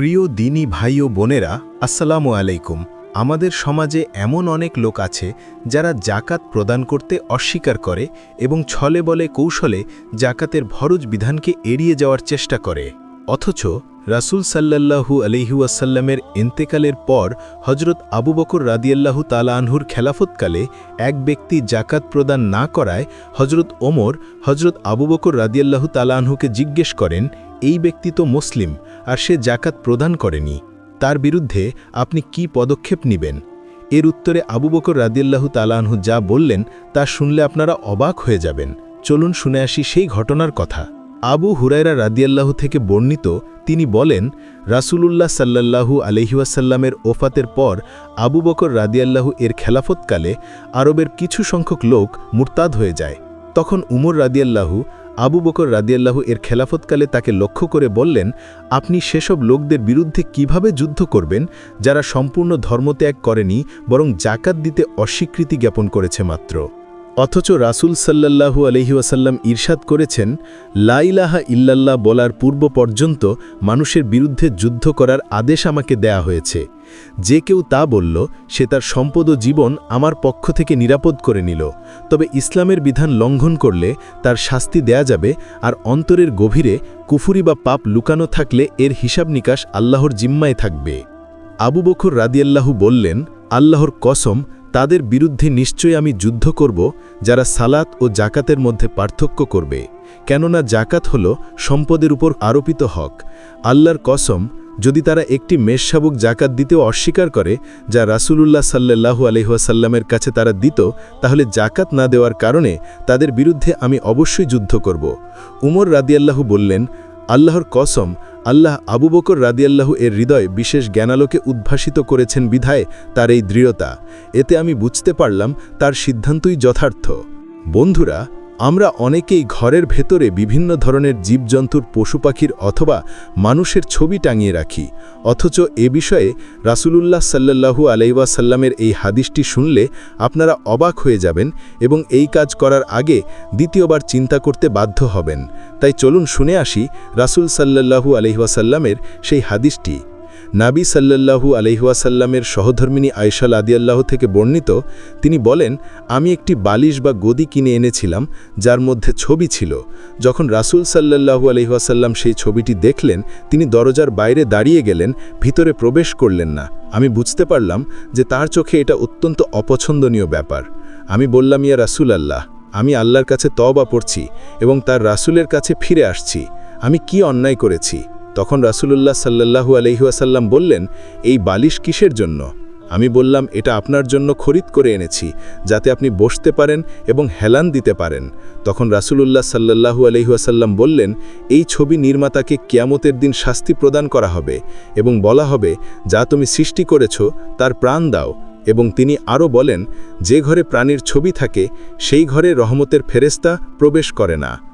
প্রিয় দিনী ভাই ও বোনেরা, আসসালামু আলাইকুম। আমাদের সমাজে এমন অনেক লোক আছে যারা জাকাত প্রদান করতে অস্বীকার করে এবং ছলে বলে কৌশলে জাকাতের ভরজ বিধানকে এড়িয়ে যাওয়ার চেষ্টা করে। অথচ রাসূল সাল্লাল্লাহু আলহিউসাল্লামের ইন্তেকালের পর হজরত আবু বকর রাদিয়াল্লাহু তালা আনহুর খেলাফতকালে এক ব্যক্তি জাকাত প্রদান না করায় হজরত ওমর হজরত আবু বকর রাদিয়াল্লাহু তালা আনহুকে জিজ্ঞেস করেন এই ব্যক্তি তো মুসলিম, আর সে জাকাত প্রদান করেনি। তার বিরুদ্ধে আপনি কি পদক্ষেপ নেবেন? এর উত্তরে আবু বকর রাদিয়াল্লাহু তালানহু যা বললেন, তা শুনলে আপনারা অবাক হয়ে যাবেন। চলুন শুনে আসি সেই ঘটনার কথা। আবু হুরায়রা রাদিয়াল্লাহু থেকে বর্ণিত, তিনি বলেন, রাসূলুল্লাহ সাল্লাল্লাহু আলহিউসাল্লামের ওফাতের পর আবু বকর রাদিয়াল্লাহু এর খেলাফতকালে আরবের কিছু সংখ্যক লোক মুরতাদ হয়ে যায়। তখন উমর রাদিয়াল্লাহু, আবু বকর রাদিয়াল্লাহু এর খেলাফতকালে তাকে লক্ষ্য করে বললেন, আপনি সেসব লোকদের বিরুদ্ধে কীভাবে যুদ্ধ করবেন, যারা সম্পূর্ণ ধর্মত্যাগ করেনি, বরং জাকাত দিতে অস্বীকৃতি জ্ঞাপন করেছে মাত্র? অথচ রাসূল সাল্লাল্লাহু আলহিউসাল্লাম ঈর্ষাদ করেছেন লাইলাহা ইল্লাল্লাহ বলার পূর্ব পর্যন্ত মানুষের বিরুদ্ধে যুদ্ধ করার আদেশ আমাকে দেয়া হয়েছে। যে কেউ তা বলল, সে তার সম্পদ ও জীবন আমার পক্ষ থেকে নিরাপদ করে নিল। তবে ইসলামের বিধান লঙ্ঘন করলে তার শাস্তি দেয়া যাবে আর অন্তরের গভীরে কুফুরি বা পাপ লুকানো থাকলে এর হিসাব নিকাশ আল্লাহর জিম্মায় থাকবে। আবু বকর রাদিয়াল্লাহু বললেন, আল্লাহর কসম তাদের বিরুদ্ধে নিশ্চয়ই আমি যুদ্ধ করব, যারা সালাত ও জাকাতের মধ্যে পার্থক্য করবে। কেননা জাকাত হল সম্পদের উপর আরোপিত হক। আল্লাহর কসম, যদি তারা একটি মেষশাবুক জাকাত দিতেও অস্বীকার করে, যা রাসূলুল্লাহ সাল্লাল্লাহু আলহিহাসাল্লামের কাছে তারা দিত, তাহলে জাকাত না দেওয়ার কারণে তাদের বিরুদ্ধে আমি অবশ্যই যুদ্ধ করব। উমর রাদিয়াল্লাহু বললেন, আল্লাহর কসম আল্লাহ আবু বকর রাদিয়াল্লাহু এর হৃদয় বিশেষ জ্ঞানালোকে উদ্ভাসিত করেছেন বিধায় তার এই দৃঢ়তা। এতে আমি বুঝতে পারলাম তার সিদ্ধান্তই যথার্থ। বন্ধুরা আমরা অনেকেই ঘরের ভেতরে বিভিন্ন ধরনের জীবজন্তুর পশু পাখির অথবা মানুষের ছবি টাঙিয়ে রাখি। অথচ এ বিষয়ে রাসূলুল্লাহ সাল্লাল্লাহু আলাইসাল্লামের এই হাদিসটি শুনলে আপনারা অবাক হয়ে যাবেন এবং এই কাজ করার আগে দ্বিতীয়বার চিন্তা করতে বাধ্য হবেন। তাই চলুন শুনে আসি রাসূল সাল্লাল্লাহু আলহিহাসাল্লামের সেই হাদিসটি। নাবি সাল্লাল্লাহু আলহিহাসাল্লামের সহধর্মিনী আয়সাল আদিয়াল্লাহ থেকে বর্ণিত, তিনি বলেন, আমি একটি বালিশ বা গদি কিনে এনেছিলাম, যার মধ্যে ছবি ছিল। যখন রাসূল সাল্লাল্লাহু আলহিহাসাল্লাম সেই ছবিটি দেখলেন, তিনি দরজার বাইরে দাঁড়িয়ে গেলেন, ভিতরে প্রবেশ করলেন না। আমি বুঝতে পারলাম যে তার চোখে এটা অত্যন্ত অপছন্দনীয় ব্যাপার। আমি বললাম, ইয়া রাসূল আল্লাহ আমি আল্লাহর কাছে তওবা পড়ছি এবং তার রাসূলের কাছে ফিরে আসছি। আমি কি অন্যায় করেছি? তখন রাসূলুল্লাহ সাল্লাল্লাহু আলহিহাসাল্লাম বললেন, এই বালিশ কিসের জন্য? আমি বললাম, এটা আপনার জন্য খরিদ করে এনেছি, যাতে আপনি বসতে পারেন এবং হেলান দিতে পারেন। তখন রাসূলুল্লাহ সাল্লাল্লাহু আলহিহাসাল্লাম বললেন, এই ছবি নির্মাতাকে কিয়ামতের দিন শাস্তি প্রদান করা হবে এবং বলা হবে, যা তুমি সৃষ্টি করেছ, তার প্রাণ দাও। এবং তিনি আরও বলেন, যে ঘরে প্রাণীর ছবি থাকে, সেই ঘরে রহমতের ফেরেস্তা প্রবেশ করে না।